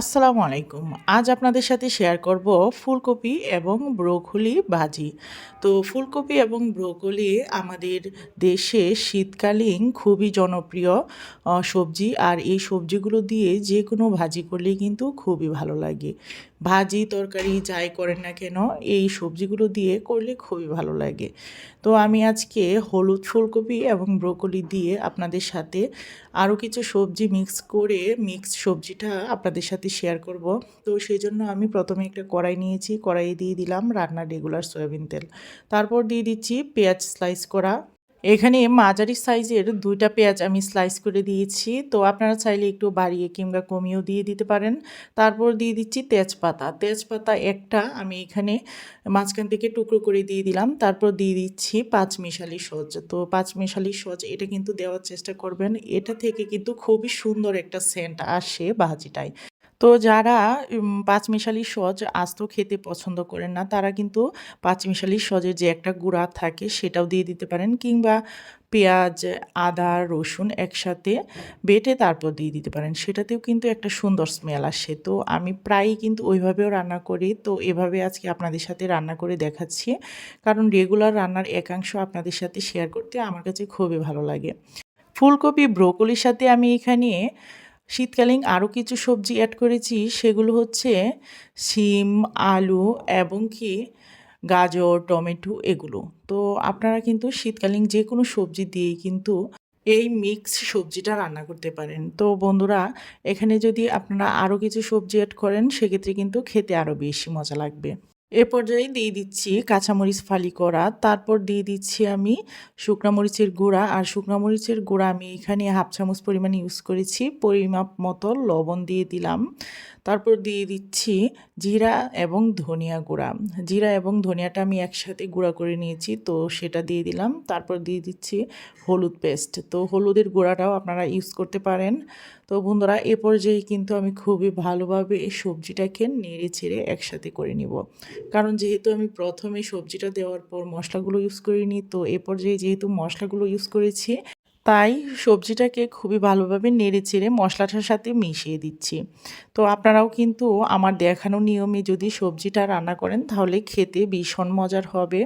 আসসালামু আলাইকুম। আজ আপনাদের সাথে শেয়ার করব ফুলকপি এবং ব্রোকলি ভাজি। তো ফুলকপি এবং ব্রোকলি আমাদের দেশে শীতকালীন খুবই জনপ্রিয় সবজি। আর এই সবজিগুলো দিয়ে যে কোনো ভাজি করলেই কিন্তু খুবই ভালো লাগে। ভাজি, তরকারি যাই করেন না কেন, এই সবজিগুলো দিয়ে করলে খুবই ভালো লাগে। তো আমি আজকে হলুদ ফুলকপি এবং ব্রোকলি দিয়ে আপনাদের সাথে আরও কিছু সবজি মিক্স করে মিক্স সবজিটা আপনাদের সাথে শেয়ার করব। তো সেই জন্য আমি প্রথমে একটা কড়াই নিয়েছি, কড়াইয়ে দিয়ে দিলাম রান্নার রেগুলার সয়াবিন তেল। তারপর দিয়ে দিচ্ছি পেঁয়াজ স্লাইস করা এখানে মাঝারি সাইজের দুইটা পেঁয়াজ আমি স্লাইস করে দিয়েছি। তো আপনারা চাইলে একটু বাড়িয়ে কিংবা কমিয়েও দিয়ে দিতে পারেন। তারপর দিয়ে দিচ্ছি তেজপাতা। তেজপাতা একটা আমি এখানে মাঝখান থেকে টুকরো করে দিয়ে দিলাম। তারপর দিয়ে দিচ্ছি পাঁচ মিশালি সজ। তো পাঁচ মিশালি সজ, এটা কিন্তু দেওয়ার চেষ্টা করবেন। এটা থেকে কিন্তু খুবই সুন্দর একটা সেন্ট আসে ভাজিটায়। তো যারা পাঁচমিশালি সজ আস্ত খেতে পছন্দ করেন না, তারা কিন্তু পাঁচমিশালি সজের যে একটা গুঁড়া থাকে সেটাও দিয়ে দিতে পারেন কিংবা পেঁয়াজ, আদা, রসুন একসাথে বেটে তারপর দিয়ে দিতে পারেন। সেটাতেও কিন্তু একটা সুন্দর স্মেল আসে। তো আমি প্রায়ই কিন্তু ওইভাবেও রান্না করি। তো এভাবে আজকে আপনাদের সাথে রান্না করে দেখাচ্ছি। কারণ রেগুলার রান্নার একাংশ আপনাদের সাথে শেয়ার করতে আমার কাছে খুবই ভালো লাগে। ফুলকপি, ব্রোকলির সাথে আমি এখানে শীতকালীন আরও কিছু সবজি অ্যাড করেছি, সেগুলো হচ্ছে শিম, আলু এবং কি গাজর, টমেটো এগুলো। তো আপনারা কিন্তু শীতকালীন যে কোনো সবজি দিয়েই কিন্তু এই মিক্স সবজিটা রান্না করতে পারেন। তো বন্ধুরা, এখানে যদি আপনারা আরও কিছু সবজি অ্যাড করেন, সেক্ষেত্রে কিন্তু খেতে আরও বেশি মজা লাগবে। এ পর্যায়ে দিয়ে দিচ্ছি কাঁচামরিচ ফালি করা। তারপর দিয়ে দিচ্ছি আমি শুকনা মরিচের গুঁড়া। আর শুকনা মরিচের গুঁড়া আমি এখানে হাফ চামচ পরিমাণ ইউজ করেছি। পরিমাপ মতো লবণ দিয়ে দিলাম। তারপর দিয়ে দিচ্ছি জিরা এবং ধনিয়া গুঁড়া। জিরা এবং ধনিয়াটা আমি একসাথে গুঁড়া করে নিয়েছি, তো সেটা দিয়ে দিলাম। তারপর দিয়ে দিচ্ছি হলুদ পেস্ট। তো হলুদের গুঁড়াটাও আপনারা ইউজ করতে পারেন। তো বন্ধুরা, এ পর্যায়ে কিন্তু আমি খুবই ভালোভাবে এই সবজিটাকে নেড়ে ছেড়ে একসাথে করে নিব। কারণ যেহেতু আমি প্রথমে সবজিটা দেওয়ার পর মশলাগুলো ইউজ করিনি, তো এ পর্যায়ে যেহেতু মশলাগুলো ইউজ করেছি তাই সবজিটাকে খুবই ভালোভাবে নেড়ে চেড়ে মশলাটার সাথে মিশিয়ে দিচ্ছি। তো আপনারাও কিন্তু আমার দেখানো নিয়মে যদি সবজিটা রান্না করেন তাহলে খেতে ভীষণ মজার হবে।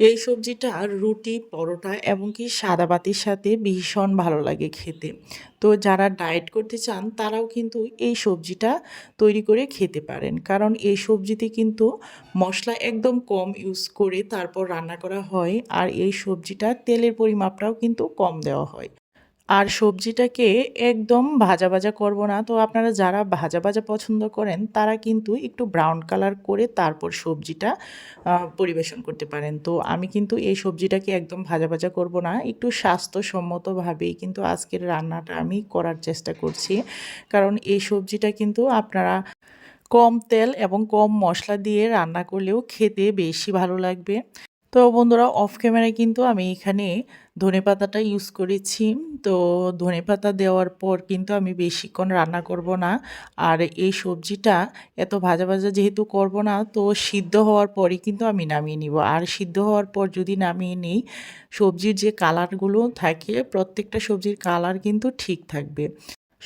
এই সবজিটা রুটি, পরোটা এমনকি সাদা বাতির সাথে ভীষণ ভালো লাগে খেতে। তো যারা ডায়েট করতে চান, তারাও কিন্তু এই সবজিটা তৈরি করে খেতে পারেন। কারণ এই সবজিতে কিন্তু মশলা একদম কম ইউজ করে তারপর রান্না করা হয় আর এই সবজিটা তেলের পরিমাপটাও কিন্তু কম দেওয়া হয়। আর সবজিটাকে একদম ভাজা ভাজা করব না। তো আপনারা যারা ভাজা ভাজা পছন্দ করেন, তারা কিন্তু একটু ব্রাউন কালার করে তারপর সবজিটা পরিবেশন করতে পারেন। তো আমি কিন্তু এই সবজিটাকে একদম ভাজা ভাজা করব না। একটু স্বাস্থ্যসম্মতভাবেই কিন্তু আজকের রান্নাটা আমি করার চেষ্টা করছি। কারণ এই সবজিটা কিন্তু আপনারা কম তেল এবং কম মশলা দিয়ে রান্না করলেও খেতে বেশি ভালো লাগবে। তো বন্ধুরা অফ ক্যামেরায় কিন্তু আমি এখানে ধনেপাতাটা ইউজ করেছি। তো ধনেপাতা দেওয়ার পর কিন্তু আমি বেশিক্ষণ রান্না করব না। আর এই সবজিটা এত ভাজা ভাজা যেহেতু করব না, তো সিদ্ধ হওয়ার পরই কিন্তু আমি নামিয়ে নিব। আর সিদ্ধ হওয়ার পর যদি নামিয়ে নিই, সবজির যে কালারগুলো থাকে, প্রত্যেকটা সবজির কালার কিন্তু ঠিক থাকবে।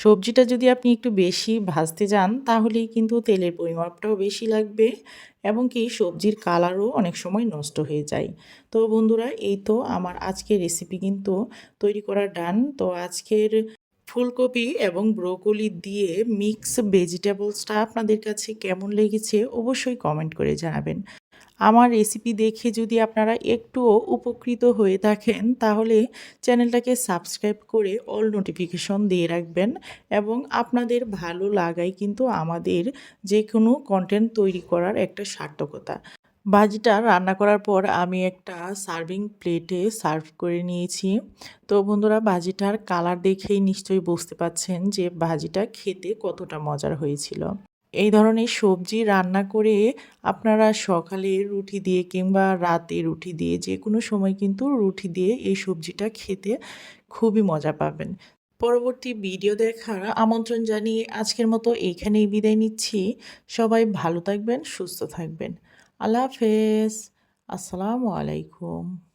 সবজিটা যদি আপনি একটু বেশি ভাজতে যান, তাহলেই কিন্তু তেলের পরিমাপটাও বেশি লাগবে এবং কি সবজির কালারও অনেক সময় নষ্ট হয়ে যায়। তো বন্ধুরা, এই তো আমার আজকের রেসিপি কিন্তু তৈরি করা ডান তো আজকের ফুলকপি এবং ব্রোকলি দিয়ে মিক্স ভেজিটেবলসটা আপনাদের কাছে কেমন লেগেছে অবশ্যই কমেন্ট করে জানাবেন। আমার রেসিপি দেখে যদি আপনারা একটুও উপকৃত হয়ে থাকেন, তাহলে চ্যানেলটাকে সাবস্ক্রাইব করে অল নোটিফিকেশন দিয়ে রাখবেন এবং আপনাদের ভালো লাগাই কিন্তু আমাদের যে কোনো কন্টেন্ট তৈরি করার একটা সার্থকতা। ভাজিটা রান্না করার পর আমি একটা সার্ভিং প্লেটে সার্ভ করে নিয়েছি। তো বন্ধুরা ভাজিটার কালার দেখেই নিশ্চয়ই বুঝতে পাচ্ছেন যে ভাজিটা খেতে কতটা মজার হয়েছিল। এই ধরনের সবজি রান্না করে আপনারা সকালে রুটি দিয়ে কিংবা রাতে রুটি দিয়ে যে কোনো সময় কিন্তু রুটি দিয়ে এই সবজিটা খেতে খুবই মজা পাবেন। পরবর্তী ভিডিও দেখার আমন্ত্রণ জানিয়ে আজকের মতো এইখানেই বিদায় নিচ্ছি। সবাই ভালো থাকবেন, সুস্থ থাকবেন। আল্লাহ হাফেজ। আসসালামু আলাইকুম।